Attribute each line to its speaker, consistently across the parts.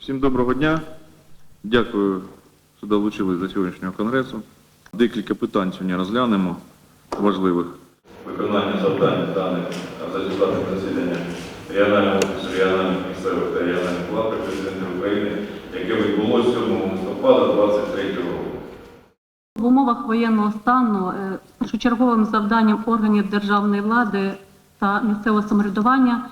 Speaker 1: Всім доброго дня. Дякую, що долучились до сьогоднішнього конгресу. Декілька питань сьогодні розглянемо важливих. Виконання завдань даних за результатами засідання регіонального офісу регіональних місцевих та регіональних влад при президенті України, яке відбулося 7 листопада 2023 року.
Speaker 2: В умовах воєнного стану е, першочерговим завданням органів державної влади та місцевого самоврядування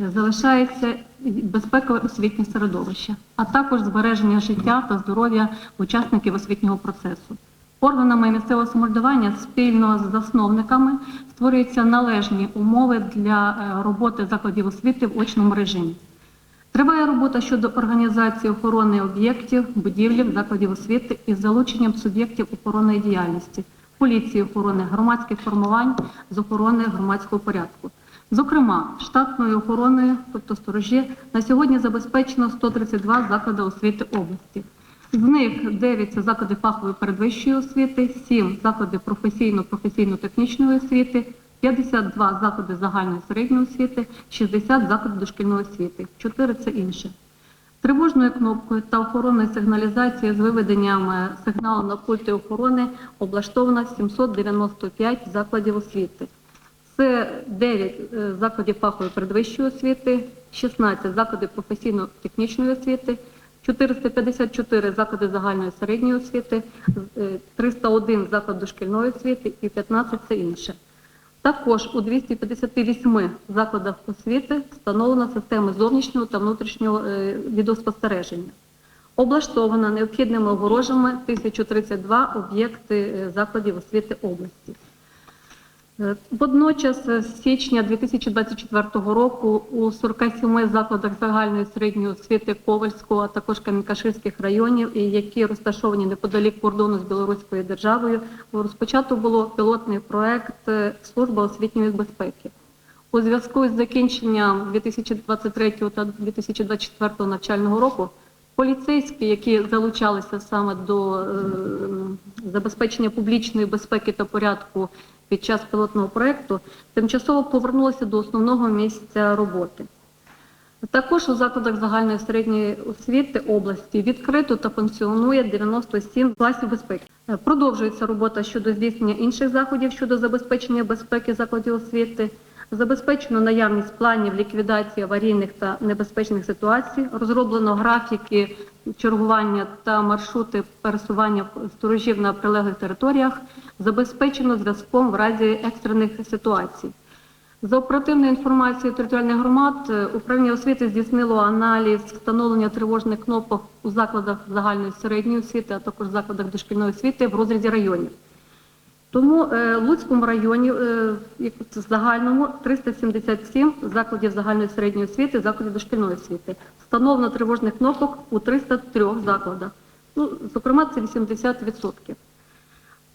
Speaker 2: е, залишається безпекове освітнє середовище, а також збереження життя та здоров'я учасників освітнього процесу. Органами місцевого самоврядування спільно з засновниками створюються належні умови для е, роботи закладів освіти в очному режимі. Триває робота щодо організації охорони об'єктів, будівлів, закладів освіти із залученням суб'єктів охоронної діяльності, поліції охорони, громадських формувань з охорони громадського порядку. Зокрема, штатною охороною, тобто сторожі, на сьогодні забезпечено 132 заклади освіти області. З них 9 – це заклади фахової передвищої освіти, 7 – заклади професійно-професійно-технічної освіти, 52 заклади загальної середньої освіти, 60 закладів дошкільної освіти, 4 – це інше. Тривожною кнопкою та охоронною сигналізацією з виведенням е, сигналу на пульти охорони облаштовано 795 закладів освіти. Це 9 е, закладів фахової передвищої освіти, 16 закладів професійно-технічної освіти, 454 заклади загальної середньої освіти, е, 301 заклад дошкільної освіти і 15 це інше. Також у 258 закладах освіти встановлена система зовнішнього та внутрішнього е, відеоспостереження. Облаштована необхідними огорожами 1032 об'єкти е, закладів освіти області. Е, Водночас, е, з січня 2024 року у 47 закладах загальної середньої освіти Ковальського, а також Кам'янкаширських районів, які розташовані неподалік кордону з Білоруською державою, розпочато було пілотний проект е, Служба освітньої безпеки. У зв'язку з закінченням 2023 та 2024 навчального року поліцейські, які залучалися саме до е, забезпечення публічної безпеки та порядку під час пілотного проекту, тимчасово повернулися до основного місця роботи. Також у закладах загальної середньої освіти області відкрито та функціонує 97 класів безпеки. Е, Продовжується робота щодо здійснення інших заходів щодо забезпечення безпеки закладів освіти. Забезпечено наявність планів ліквідації аварійних та небезпечних ситуацій, розроблено графіки чергування та маршрути пересування сторожів на прилеглих територіях, забезпечено зв'язком в разі екстрених ситуацій. За оперативною інформацією територіальних громад, е, управління освіти здійснило аналіз встановлення тривожних кнопок у закладах загальної середньої освіти, а також закладах дошкільної освіти в розрізі районів. Тому е, в Луцькому районі е, в загальному 377 закладів загальної середньої освіти, закладів дошкільної освіти. Встановлено тривожних кнопок у 303 закладах. Ну, зокрема, це 80%.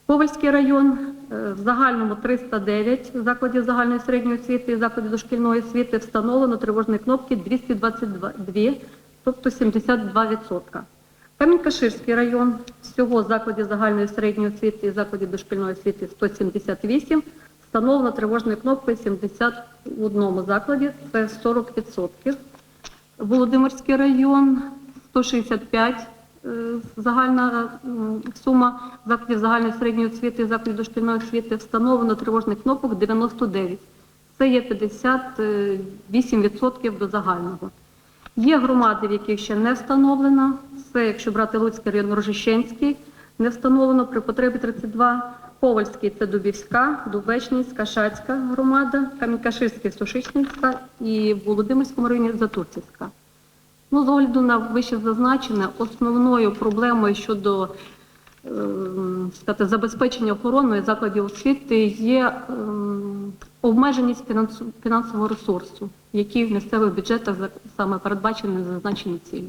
Speaker 2: Ковальський район е, в загальному 309 закладів загальної середньої освіти і закладів дошкільної освіти встановлено тривожні кнопки 222, тобто 72%. Камінь-Каширський район всього закладів загальної середньої освіти і закладів дошкільної освіти 178, встановлено тривожною кнопкою 71 закладі, це 40%. Володимирський район 165 е, загальна сума закладів загальної середньої освіти і закладів дошкільної освіти встановлено тривожних кнопок 99. Це є 58% до загального. Є громади, в яких ще не встановлено. Це, якщо брати Луцький район Рожищенський, не встановлено при потребі 32. Ковальський це Дубівська, Дубечницька, Шацька громада, Кам'янкаширський, Сушичницька і в Володимирському районі Затурцівська. Ну, з огляду на вище зазначене, основною проблемою щодо сказати, забезпечення охороною закладів освіти є ем, обмеженість фінансового ресурсу, який в місцевих бюджетах саме передбачені зазначені цілі.